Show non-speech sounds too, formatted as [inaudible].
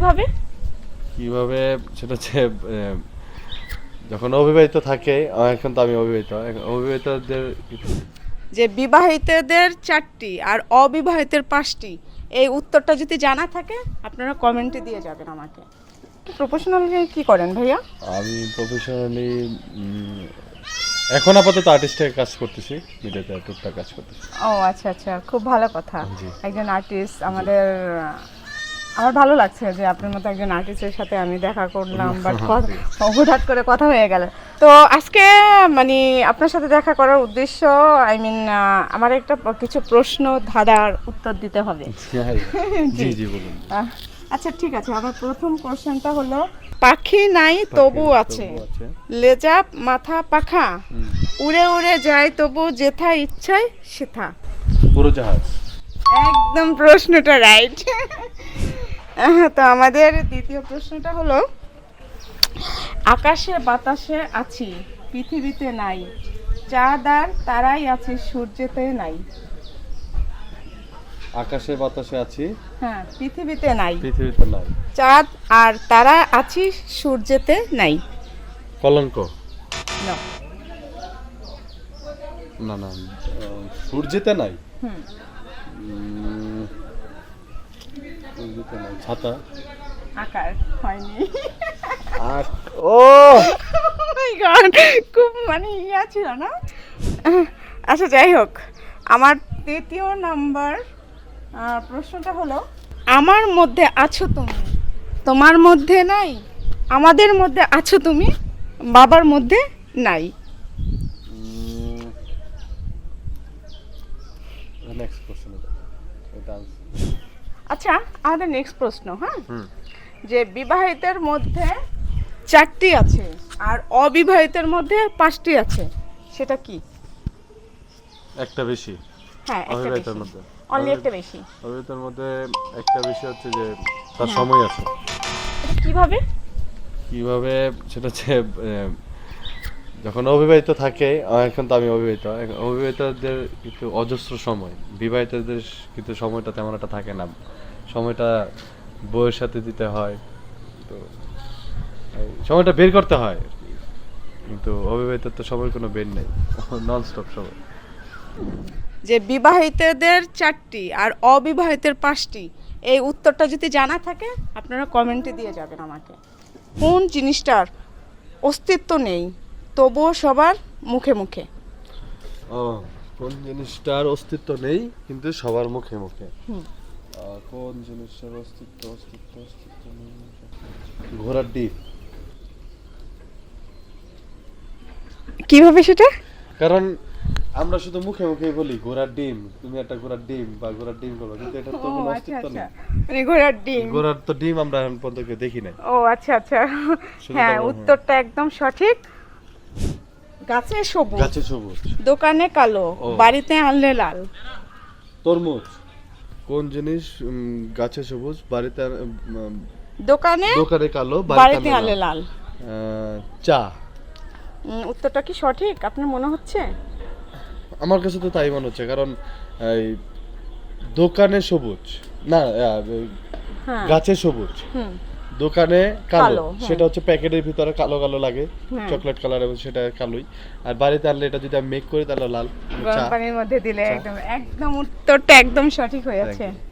কীভাবে? কীভাবে? সেটা হচ্ছে যখন অবিবাহিত থাকে এখন তো আমি অবিবাহিত অবিবাহিতদের যে বিবাহিতদের চারটি আর অবিবাহিতের পাঁচটি এই উত্তরটা যদি জানা থাকে আপনারা কমেন্টে দিয়ে যাবেন আমাকে। প্রফেশনালি কি করেন ভাইয়া? আমি প্রফেশনালি এখন আপাতত আর্টিস্টের কাজ করতেছি মিডিয়াতে টুকটাক কাজ করতেছি। ও আচ্ছা আচ্ছা খুব ভালো কথা। একজন আর্টিস্ট আমাদের আমার ভালো লাগছে যে আপনার মতো একজন আর্টিস্টের সাথে আমি দেখা করলাম বাট [laughs] হঠাৎ করে কথা হয়ে গেল। তো আজকে মানে আপনার সাথে দেখা করার উদ্দেশ্য আই মিন আমার একটা কিছু প্রশ্ন ধাঁধার উত্তর দিতে হবে। [laughs] জি জি বলুন। আচ্ছা ঠিক আছে। আমার প্রথম কোশ্চেনটা হলো পাখি নাই তবু আছে। তবু আছে। লেজা মাথা পাখা। উড়ে উড়ে যায় তবু যেথা ইচ্ছায় সেথা। পুরো জাহাজ। একদম প্রশ্নটা রাইট [laughs] [laughs] তো আমাদের দ্বিতীয় প্রশ্নটা হলো আকাশে বাতাসে আছি পৃথিবীতে নাই। চাঁদ আর তারাই আছে সূর্যেতে নাই। আকাশে বাতাসে আছি হ্যাঁ পৃথিবীতে নাই। পৃথিবীতে নাই। চাঁদ আর তারা আছি সূর্যেতে নাই। কলঙ্ক. না। না আহ, সূর্যেতে নাই। হুম। ছাতা। আকার হয়নি। আর ও! Oh my God, খুব মানে ইয়া ছিল না? আচ্ছা যাই হোক। আমার তৃতীয় নাম্বার প্রশ্নটা হলো আমার মধ্যে আছো তুমি? তোমার মধ্যে নাই? আমাদের মধ্যে আছো তুমি? বাবার মধ্যে নাই? নেক্সট কোশ্চেন এটা। আচ্ছা আমাদের নেক্সট প্রশ্ন হ্যাঁ? যে বিবাহিতের মধ্যে চারটি আছে আর অবিবাহিতের মধ্যে পাঁচটি আছে সেটা কি? একটা বেশি। হ্যাঁ অবিবাহিতের মধ্যে। অনলি একটা বেশি। অবিবাহিতের মধ্যে একটা বেশি হচ্ছে যে তার সময় আছে। কীভাবে? কীভাবে? সেটা হচ্ছে যখন অবিবাহিত থাকে এখন তো আমি অবিবাহিত। অবিবাহিতদের কিন্তু অজস্র সময়। বিবাহিতদের কিন্তু সময়টা তেমন একটা থাকে না। সময়টা বইয়ের সাথে দিতে হয়। তো এই সময়টা বের করতে হয় কিন্তু অবিবাহিত তো সময় কোনো বের নেই। [laughs] নন স্টপ সময়। যে বিবাহিতদের চারটি আর অবিবাহিতের পাঁচটি এই উত্তরটা যদি জানা থাকে আপনারা কমেন্টে দিয়ে যাবেন আমাকে। কোন জিনিসটার অস্তিত্ব নেই তবুও সবার মুখে মুখে। ও কোন জিনিসটার অস্তিত্ব নেই কিন্তু সবার মুখে মুখে। কোন জিনিসটার অস্তিত্ব অস্তিত্ব অস্তিত্ব ঘোড়ার ডিম কীভাবে সেটা? কারণ আমরা শুধু মুখে মুখে বলি ঘোড়ার ডিম তুমি একটা ঘোড়ার ডিম বা ঘোড়ার ডিম কিন্তু এটা তো কোনো আচ্ছা অস্তিত্ব আচ্ছা। নেই। মানে ঘোড়ার ডিম। ঘোড়ার তো ডিম আমরা এখন পর্যন্ত দেখি নাই। ও আচ্ছা আচ্ছা। হ্যাঁ উত্তরটা একদম সঠিক। গাছে সবুজ। গাছে সবুজ। দোকানে কালো বাড়িতে আনলে লাল। তরমুজ। কোন জিনিস গাছে সবুজ বাড়িতে দোকানে দোকানে কালো বাড়িতে আনলে লাল। চা। উত্তরটা কি সঠিক? আপনার মনে হচ্ছে? আমার কাছে তো তাই মনে হচ্ছে কারণ এই দোকানে সবুজ। না হ্যাঁ। গাছে সবুজ। দোকানে কালো, হ্যাঁ। সেটা হচ্ছে প্যাকেটের ভিতরে কালো কালো লাগে হ্যাঁ। চকলেট কালার এবং সেটা কালোই। আর বাড়িতে আনলে এটা যদি আমি মেক করি তাহলে লাল গরম পানির মধ্যে দিলে একদম একদম উত্তরটা একদম সঠিক হয়েছে Thank